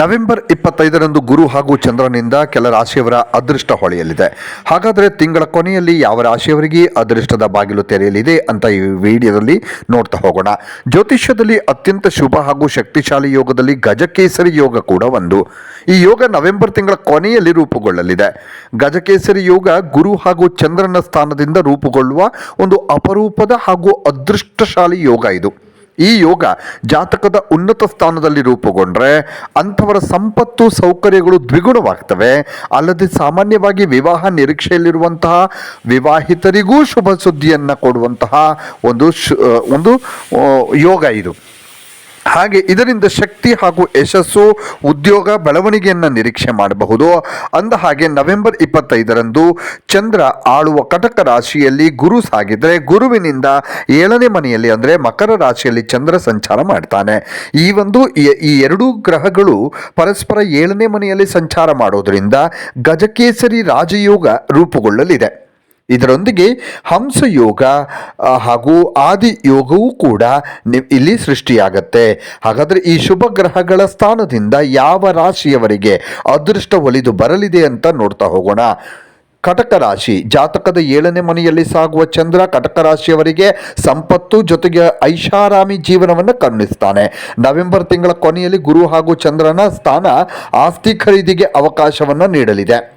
November ಇಪ್ಪತ್ತೈದರಂದು ಗುರು ಹಾಗೂ ಚಂದ್ರನಿಂದ ಕೆಲ ರಾಶಿಯವರ ಅದೃಷ್ಟ ಹೊಳೆಯಲಿದೆ. ಹಾಗಾದರೆ ತಿಂಗಳ ಕೊನೆಯಲ್ಲಿ ಯಾವ ರಾಶಿಯವರಿಗೆ ಅದೃಷ್ಟದ ಬಾಗಿಲು ತೆರೆಯಲಿದೆ ಅಂತ ಈ ವಿಡಿಯೋದಲ್ಲಿ ನೋಡ್ತಾ ಹೋಗೋಣ. ಜ್ಯೋತಿಷ್ಯದಲ್ಲಿ ಅತ್ಯಂತ ಶುಭ ಹಾಗೂ ಶಕ್ತಿಶಾಲಿ ಯೋಗದಲ್ಲಿ ಗಜಕೇಸರಿ ಯೋಗ ಕೂಡ ಒಂದು. ಈ ಯೋಗ ನವೆಂಬರ್ ತಿಂಗಳ ಕೊನೆಯಲ್ಲಿ ರೂಪುಗೊಳ್ಳಲಿದೆ. ಗಜಕೇಸರಿ ಯೋಗ ಗುರು ಹಾಗೂ ಚಂದ್ರನ ಸ್ಥಾನದಿಂದ ರೂಪುಗೊಳ್ಳುವ ಒಂದು ಅಪರೂಪದ ಹಾಗೂ ಅದೃಷ್ಟಶಾಲಿ ಯೋಗ ಇದು. ಈ ಯೋಗ ಜಾತಕದ ಉನ್ನತ ಸ್ಥಾನದಲ್ಲಿ ರೂಪುಗೊಂಡ್ರೆ ಅಂಥವರ ಸಂಪತ್ತು ಸೌಕರ್ಯಗಳು ದ್ವಿಗುಣವಾಗ್ತವೆ. ಅಲ್ಲದೆ ಸಾಮಾನ್ಯವಾಗಿ ವಿವಾಹ ನಿರೀಕ್ಷೆಯಲ್ಲಿರುವಂತಹ ವಿವಾಹಿತರಿಗೂ ಶುಭ ಸುದ್ದಿಯನ್ನು ಕೊಡುವಂತಹ ಒಂದು ಶು ಒಂದು ಯೋಗ ಇದು. ಹಾಗೆ ಇದರಿಂದ ಶಕ್ತಿ ಹಾಗೂ ಯಶಸ್ಸು, ಉದ್ಯೋಗ, ಬೆಳವಣಿಗೆಯನ್ನು ನಿರೀಕ್ಷೆ ಮಾಡಬಹುದು. ಅಂದ ಹಾಗೆ ನವೆಂಬರ್ ಇಪ್ಪತ್ತೈದರಂದು ಚಂದ್ರ ಆಳುವ ಕಟಕ ರಾಶಿಯಲ್ಲಿ ಗುರು ಸಾಗಿದ್ರೆ ಗುರುವಿನಿಂದ ಏಳನೇ ಮನೆಯಲ್ಲಿ ಅಂದರೆ ಮಕರ ರಾಶಿಯಲ್ಲಿ ಚಂದ್ರ ಸಂಚಾರ ಮಾಡ್ತಾನೆ. ಈ ಒಂದು ಈ- ಎರಡೂ ಗ್ರಹಗಳು ಪರಸ್ಪರ ಏಳನೇ ಮನೆಯಲ್ಲಿ ಸಂಚಾರ ಮಾಡೋದರಿಂದ ಗಜಕೇಸರಿ ರಾಜಯೋಗ ರೂಪುಗೊಳ್ಳಲಿದೆ. ಇದರೊಂದಿಗೆ ಹಂಸ ಯೋಗ ಹಾಗೂ ಆದಿ ಯೋಗವೂ ಕೂಡ ಇಲ್ಲಿ ಸೃಷ್ಟಿಯಾಗತ್ತೆ. ಹಾಗಾದರೆ ಈ ಶುಭ ಗ್ರಹಗಳ ಸ್ಥಾನದಿಂದ ಯಾವ ರಾಶಿಯವರಿಗೆ ಅದೃಷ್ಟ ಒಲಿದು ಬರಲಿದೆ ಅಂತ ನೋಡ್ತಾ ಹೋಗೋಣ. ಕಟಕ ರಾಶಿ, ಜಾತಕದ ಏಳನೇ ಮನೆಯಲ್ಲಿ ಸಾಗುವ ಚಂದ್ರ ಕಟಕ ರಾಶಿಯವರಿಗೆ ಸಂಪತ್ತು ಜೊತೆಗೆ ಐಷಾರಾಮಿ ಜೀವನವನ್ನು ಕರುಣಿಸ್ತಾನೆ. ನವೆಂಬರ್ ತಿಂಗಳ ಕೊನೆಯಲ್ಲಿ ಗುರು ಹಾಗೂ ಚಂದ್ರನ ಸ್ಥಾನ ಆಸ್ತಿ ಖರೀದಿಗೆ ಅವಕಾಶವನ್ನು ನೀಡಲಿದೆ.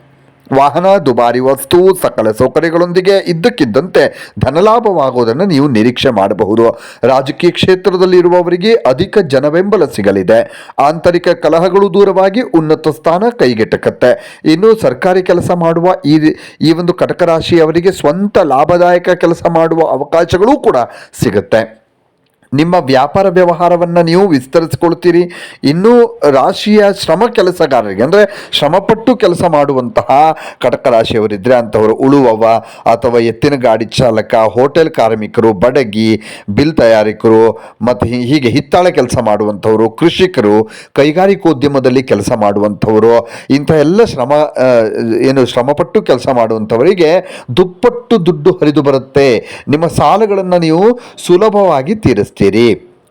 ವಾಹನ, ದುಬಾರಿ ವಸ್ತು, ಸಕಲ ಸೌಕರ್ಯಗಳೊಂದಿಗೆ ಇದ್ದಕ್ಕಿದ್ದಂತೆ ಧನಲಾಭವಾಗುವುದನ್ನು ನೀವು ನಿರೀಕ್ಷೆ ಮಾಡಬಹುದು. ರಾಜಕೀಯ ಕ್ಷೇತ್ರದಲ್ಲಿ ಇರುವವರಿಗೆ ಅಧಿಕ ಜನಬೆಂಬಲ ಸಿಗಲಿದೆ. ಆಂತರಿಕ ಕಲಹಗಳು ದೂರವಾಗಿ ಉನ್ನತ ಸ್ಥಾನ ಕೈಗೆಟಕತ್ತೆ. ಇನ್ನು ಸರ್ಕಾರಿ ಕೆಲಸ ಮಾಡುವ ಈ ಈ ಒಂದು ಕಟಕ ರಾಶಿಯವರಿಗೆ ಸ್ವಂತ ಲಾಭದಾಯಕ ಕೆಲಸ ಮಾಡುವ ಅವಕಾಶಗಳು ಕೂಡ ಸಿಗುತ್ತೆ. ನಿಮ್ಮ ವ್ಯಾಪಾರ ವ್ಯವಹಾರವನ್ನು ನೀವು ವಿಸ್ತರಿಸಿಕೊಳ್ತೀರಿ ಇನ್ನೂ ರಾಶಿಯ ಶ್ರಮ ಕೆಲಸಗಾರರಿಗೆ, ಅಂದರೆ ಶ್ರಮಪಟ್ಟು ಕೆಲಸ ಮಾಡುವಂತಹ ಕಟಕ ರಾಶಿಯವರಿದ್ದರೆ ಅಂಥವರು ಉಳುವವ ಅಥವಾ ಎತ್ತಿನ ಗಾಡಿ ಚಾಲಕ, ಹೋಟೆಲ್ ಕಾರ್ಮಿಕರು, ಬಡಗಿ, ಬಿಲ್ ತಯಾರಿಕರು ಮತ್ತು ಹೀಗೆ ಹಿತ್ತಾಳೆ ಕೆಲಸ ಮಾಡುವಂಥವರು, ಕೃಷಿಕರು, ಕೈಗಾರಿಕೋದ್ಯಮದಲ್ಲಿ ಕೆಲಸ ಮಾಡುವಂಥವರು, ಇಂಥ ಎಲ್ಲ ಶ್ರಮ ಏನು ಶ್ರಮಪಟ್ಟು ಕೆಲಸ ಮಾಡುವಂಥವರಿಗೆ ದುಪ್ಪಟ್ಟು ದುಡ್ಡು ಹರಿದು ಬರುತ್ತೆ. ನಿಮ್ಮ ಸಾಲಗಳನ್ನು ನೀವು ಸುಲಭವಾಗಿ ತೀರಿಸ್ತೀರಿ.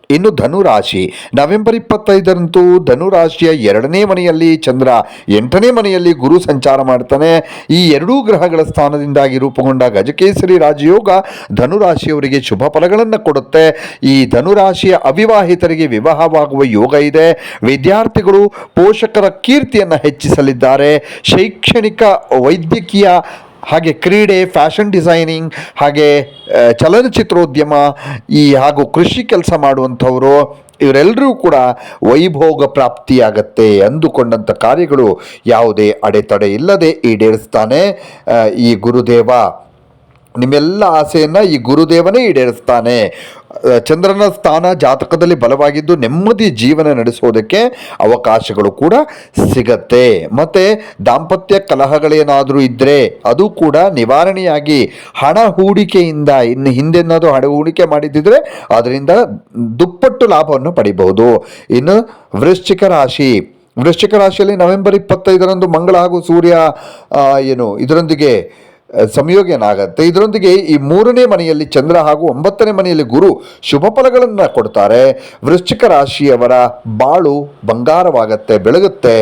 ಇನ್ನು ಧನುರಾಶಿ, ನವೆಂಬರ್ ಇಪ್ಪತ್ತೈದರಂತೂ ಧನುರಾಶಿಯ ಎರಡನೇ ಮನೆಯಲ್ಲಿ ಚಂದ್ರ, ಎಂಟನೇ ಮನೆಯಲ್ಲಿ ಗುರು ಸಂಚಾರ ಮಾಡ್ತಾನೆ. ಈ ಎರಡೂ ಗ್ರಹಗಳ ಸ್ಥಾನದಿಂದಾಗಿ ರೂಪುಗೊಂಡ ಗಜಕೇಸರಿ ರಾಜಯೋಗ ಧನುರಾಶಿಯವರಿಗೆ ಶುಭ ಫಲಗಳನ್ನು ಕೊಡುತ್ತೆ. ಈ ಧನುರಾಶಿಯ ಅವಿವಾಹಿತರಿಗೆ ವಿವಾಹವಾಗುವ ಯೋಗ ಇದೆ. ವಿದ್ಯಾರ್ಥಿಗಳು ಪೋಷಕರ ಕೀರ್ತಿಯನ್ನು ಹೆಚ್ಚಿಸಲಿದ್ದಾರೆ. ಶೈಕ್ಷಣಿಕ, ವೈದ್ಯಕೀಯ ಹಾಗೆ ಕ್ರೀಡೆ, ಫ್ಯಾಷನ್ ಡಿಸೈನಿಂಗ್, ಹಾಗೆ ಚಲನಚಿತ್ರೋದ್ಯಮ, ಈ ಹಾಗೂ ಕೃಷಿ ಕೆಲಸ ಮಾಡುವಂಥವರು ಇವರೆಲ್ಲರೂ ಕೂಡ ವೈಭೋಗ ಪ್ರಾಪ್ತಿಯಾಗತ್ತೆ ಅಂದುಕೊಂಡಂಥ ಕಾರ್ಯಗಳು ಯಾವುದೇ ಅಡೆತಡೆ ಇಲ್ಲದೆ ಈಡೇರಿಸ್ತಾನೆ ಈ ಗುರುದೇವ. ನಿಮ್ಮೆಲ್ಲ ಆಸೆಯನ್ನು ಈ ಗುರುದೇವನೇ ಈಡೇರಿಸ್ತಾನೆ. ಚಂದ್ರನ ಸ್ಥಾನ ಜಾತಕದಲ್ಲಿ ಬಲವಾಗಿದ್ದು ನೆಮ್ಮದಿ ಜೀವನ ನಡೆಸೋದಕ್ಕೆ ಅವಕಾಶಗಳು ಕೂಡ ಸಿಗತ್ತೆ. ಮತ್ತು ದಾಂಪತ್ಯ ಕಲಹಗಳೇನಾದರೂ ಇದ್ದರೆ ಅದು ಕೂಡ ನಿವಾರಣೆಯಾಗಿ ಹಣ ಹೂಡಿಕೆಯಿಂದ ಇನ್ನು ಹಿಂದೆನಾದರೂ ಹಣ ಹೂಡಿಕೆ ಮಾಡಿದ್ದಿದ್ರೆ ಅದರಿಂದ ದುಪ್ಪಟ್ಟು ಲಾಭವನ್ನು ಪಡಿಬಹುದು. ಇನ್ನು ವೃಶ್ಚಿಕ ರಾಶಿ. ವೃಶ್ಚಿಕ ರಾಶಿಯಲ್ಲಿ ನವೆಂಬರ್ ಇಪ್ಪತ್ತೈದರಂದು ಮಂಗಳ ಹಾಗೂ ಸೂರ್ಯ ಏನು, ಇದರೊಂದಿಗೆ ಸಂಯೋಗನಾಗತ್ತೆ ಇದರೊಂದಿಗೆ ಈ ಮೂರನೇ ಮನೆಯಲ್ಲಿ ಚಂದ್ರ ಹಾಗೂ ಒಂಬತ್ತನೇ ಮನೆಯಲ್ಲಿ ಗುರು ಶುಭ ಫಲಗಳನ್ನು ಕೊಡ್ತಾರೆ. ವೃಶ್ಚಿಕ ರಾಶಿಯವರ ಬಾಳು ಬಂಗಾರವಾಗತ್ತೆ, ಬೆಳಗುತ್ತೆ.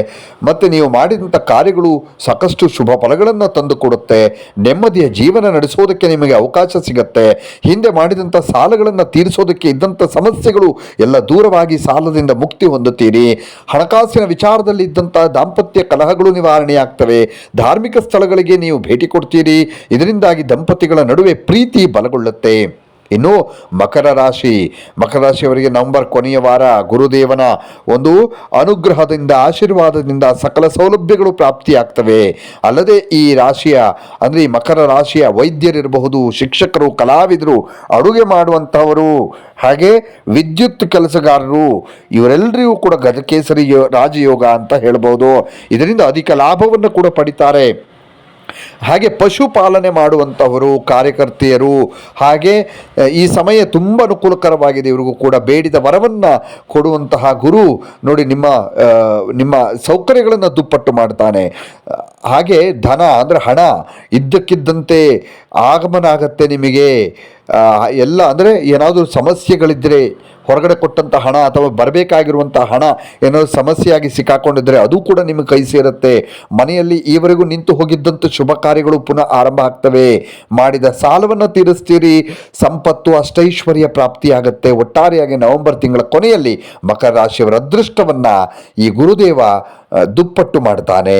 ಮತ್ತು ನೀವು ಮಾಡಿದಂಥ ಕಾರ್ಯಗಳು ಸಾಕಷ್ಟು ಶುಭ ಫಲಗಳನ್ನು ತಂದು ಕೊಡುತ್ತೆ ನೆಮ್ಮದಿಯ ಜೀವನ ನಡೆಸೋದಕ್ಕೆ ನಿಮಗೆ ಅವಕಾಶ ಸಿಗತ್ತೆ. ಹಿಂದೆ ಮಾಡಿದಂಥ ಸಾಲಗಳನ್ನು ತೀರಿಸೋದಕ್ಕೆ ಇದ್ದಂಥ ಸಮಸ್ಯೆಗಳು ಎಲ್ಲ ದೂರವಾಗಿ ಸಾಲದಿಂದ ಮುಕ್ತಿ ಹೊಂದುತ್ತೀರಿ. ಹಣಕಾಸಿನ ವಿಚಾರದಲ್ಲಿ ಇದ್ದಂಥ ದಾಂಪತ್ಯ ಕಲಹಗಳು ನಿವಾರಣೆಯಾಗ್ತವೆ. ಧಾರ್ಮಿಕ ಸ್ಥಳಗಳಿಗೆ ನೀವು ಭೇಟಿ ಕೊಡ್ತೀರಿ. ಇದರಿಂದಾಗಿ ದಂಪತಿಗಳ ನಡುವೆ ಪ್ರೀತಿ ಬಲಗೊಳ್ಳುತ್ತೆ. ಇನ್ನು ಮಕರ ರಾಶಿ. ಮಕರ ರಾಶಿಯವರಿಗೆ ನವೆಂಬರ್ ಕೊನೆಯ ವಾರ ಗುರುದೇವನ ಒಂದು ಅನುಗ್ರಹದಿಂದ, ಆಶೀರ್ವಾದದಿಂದ ಸಕಲ ಸೌಲಭ್ಯಗಳು ಪ್ರಾಪ್ತಿಯಾಗ್ತವೆ. ಅಲ್ಲದೆ ಈ ರಾಶಿಯ, ಅಂದರೆ ಈ ಮಕರ ರಾಶಿಯ ವೈದ್ಯರಿರಬಹುದು, ಶಿಕ್ಷಕರು, ಕಲಾವಿದರು, ಅಡುಗೆ ಮಾಡುವಂಥವರು ಹಾಗೆ ವಿದ್ಯುತ್ ಕೆಲಸಗಾರರು, ಇವರೆಲ್ಲರಿಗೂ ಕೂಡ ಗಜಕೇಸರಿ ರಾಜಯೋಗ ಅಂತ ಹೇಳ್ಬೋದು. ಇದರಿಂದ ಅಧಿಕ ಲಾಭವನ್ನು ಕೂಡ ಪಡಿತಾರೆ. ಹಾಗೆ ಪಶುಪಾಲನೆ ಮಾಡುವಂಥವರು ಕಾರ್ಯಕರ್ತೆಯರು, ಹಾಗೆ ಈ ಸಮಯ ತುಂಬ ಅನುಕೂಲಕರವಾಗಿದೆ. ಇವರಿಗೂ ಕೂಡ ಬೇಡಿದ ವರವನ್ನು ಕೊಡುವಂತಹ ಗುರು ನೋಡಿ ನಿಮ್ಮ ನಿಮ್ಮ ಸೌಕರ್ಯಗಳನ್ನು ದುಪ್ಪಟ್ಟು ಮಾಡ್ತಾನೆ. ಹಾಗೆ ಧನ ಅಂದರೆ ಹಣ ಇದ್ದಕ್ಕಿದ್ದಂತೆ ಆಗಮನ ಆಗತ್ತೆ ನಿಮಗೆ. ಎಲ್ಲ ಅಂದರೆ ಏನಾದರೂ ಸಮಸ್ಯೆಗಳಿದ್ದರೆ ಹೊರಗಡೆ ಕೊಟ್ಟಂಥ ಹಣ ಅಥವಾ ಬರಬೇಕಾಗಿರುವಂಥ ಹಣ ಏನಾದರೂ ಸಮಸ್ಯೆಯಾಗಿ ಸಿಕ್ಕಾಕೊಂಡಿದ್ದರೆ ಅದು ಕೂಡ ನಿಮಗೆ ಕೈ ಸೇರುತ್ತೆ. ಮನೆಯಲ್ಲಿ ಈವರೆಗೂ ನಿಂತು ಹೋಗಿದ್ದಂಥ ಶುಭ ಕಾರ್ಯಗಳು ಪುನಃ ಆರಂಭ ಆಗ್ತವೆ. ಮಾಡಿದ ಸಾಲವನ್ನು ತೀರಿಸ್ತೀರಿ, ಸಂಪತ್ತು ಅಷ್ಟೈಶ್ವರ್ಯ ಪ್ರಾಪ್ತಿಯಾಗುತ್ತೆ. ಒಟ್ಟಾರೆಯಾಗಿ ನವೆಂಬರ್ ತಿಂಗಳ ಕೊನೆಯಲ್ಲಿ ಮಕರ ರಾಶಿಯವರ ಅದೃಷ್ಟವನ್ನು ಈ ಗುರುದೇವ ದುಪ್ಪಟ್ಟು ಮಾಡ್ತಾನೆ.